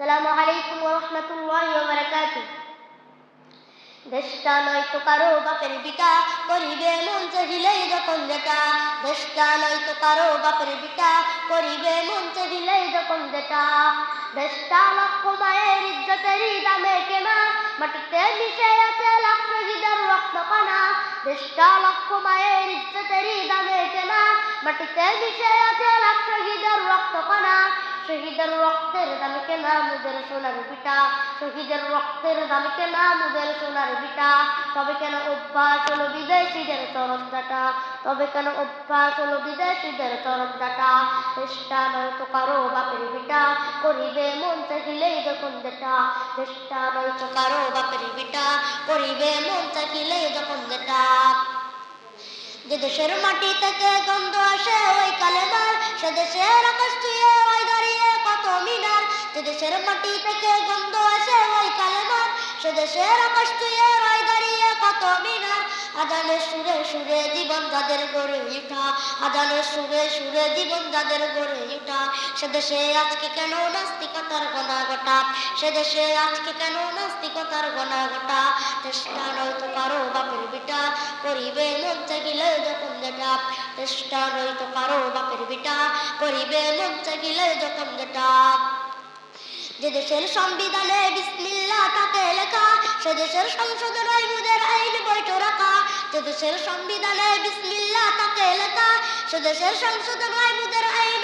আসসালামু আলাইকুম রাহমাতুল্লাহি ওয়া বারাকাতুহু। দেশটা নয়তো কারও বাপের বিটা করিবে মন চাহিলেই যখন যেটা। দেশটা নয়তো কারও বাপের বিটা করিবে মন চাহিলেই যখন যেটা। দেশটা লক্ষ মায়ের ইজ্জতেরই দামে কেনা, মাটিতে মিশে আছে লাখ শহীদের রক্ত কণা দেশটা লক্ষ মায়ের ইজ্জতেরই দামে কেনা, মাটিতে মিশে আছে লাখ কণা শহীদের রক্তের দামে কেনা মুদের সোনার বিটা শহীদের রক্তের দামে কেনা মুদের সোনার বিটা তবে কেন অভ্যাস হলো বিদেশিদের চরম ডাটা তবে কেন অভ্যাস হলো বিদেশিদের চরম ডাটা চেষ্টা নয়তো কারও বাপের বিটা করিবে মন চাহিলেই যখন যেটা। চেষ্টা নয়তো কারও বাপের বিটা করিবে মন চাহিলেই যখন যেটা। যে দেশের মাটি থেকে গন্ধ আসে ওই কালেমার, সে দেশের আকাশ ছুঁয়ে দেশের মাটি থেকে গন্ধ আসে ওই কালেমার। দেশের আকাশ ওই দাঁড়িয়ে কত মিনার। আজানের সুরে সুরে জীবন যাদের গড়ে ওঠা। আজানের সুরে সুরে জীবন যাদের গড়ে ওঠা। সে দেশে আজকে কেন নাস্তিকতার গনা গোটা সে আজকে কেন নাস্তিকতার গনা গোটা চেষ্টা নয়তো কারও বাপের বিটা। করিবে মন চাইলে যখন যেটা। চেষ্টা নয়তো কারও বাপের বিটা। করিবে মন চাইলে যখন যেটা। যে সংবিধানে বিসমিল্লা তাকে লেখা সে দেশের সংসদে আইন বৈঠ রাখা। যে দেশের সংবিধানে বিসমিল্লা তাকে লেখা সে দেশের সংসদে মুদের আইন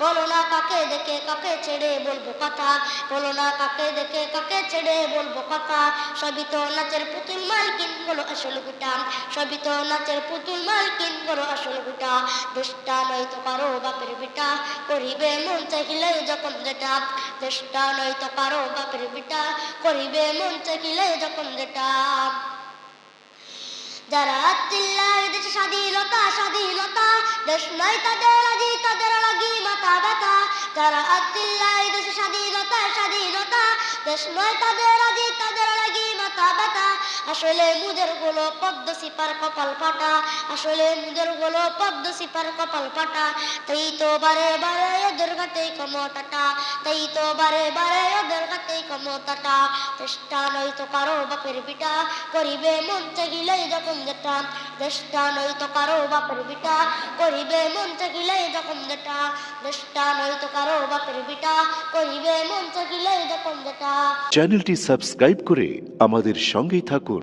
বলো না কাকে দেখে কাকে ছেড়ে বলব কথা? বলো না কাকে দেখে কাকে ছেড়ে বলব কথা? সবই তো নাচের পুতুল মালকিন বলো আসল গুটা। সবই তো নাচের পুতুল মালকিন বলো আসল গুটা। দেশটা নয়তো কারও বাপের বিটা। করিবে মন চাইলে যখন যেটা। দেশটা নয়তো কারও বাপের বিটা। করিবে মন চাইলে যখন যেটা। যারা চিল্লায় দেশে স্বাধীনতা স্বাধীনতা। দেশ নয় তাদের বাঁকা ব্যথা যারা চিল্লায় দেশে স্বাধীনতা স্বাধীনতা। দেশ নয় তাদের, আজি তাদের লাগি মাথা ব্যথা আসলে মুদেরগুলো পদ্ম সিপার কপাল ফাটা। আসলে মুদেরগুলো পদ্ম সিপার কপাল ফাটা। তাই তো বারে বারে দুর্গাতে কমটাটা তাই তো বারে বারে ক্ষমতাটা চেষ্টা নয়তো কারও বাপের বিটা করিবে মন চাহিলেই যখন যেটা নয়তো কারও বাপের বিটা করিবে মন চাহিলেই যখন যেটা নয়তো কারও বাপের বিটা করিবে মন যখন যেটা। চ্যানেলটি সাবস্ক্রাইব করে আমাদের সঙ্গেই থাকুন।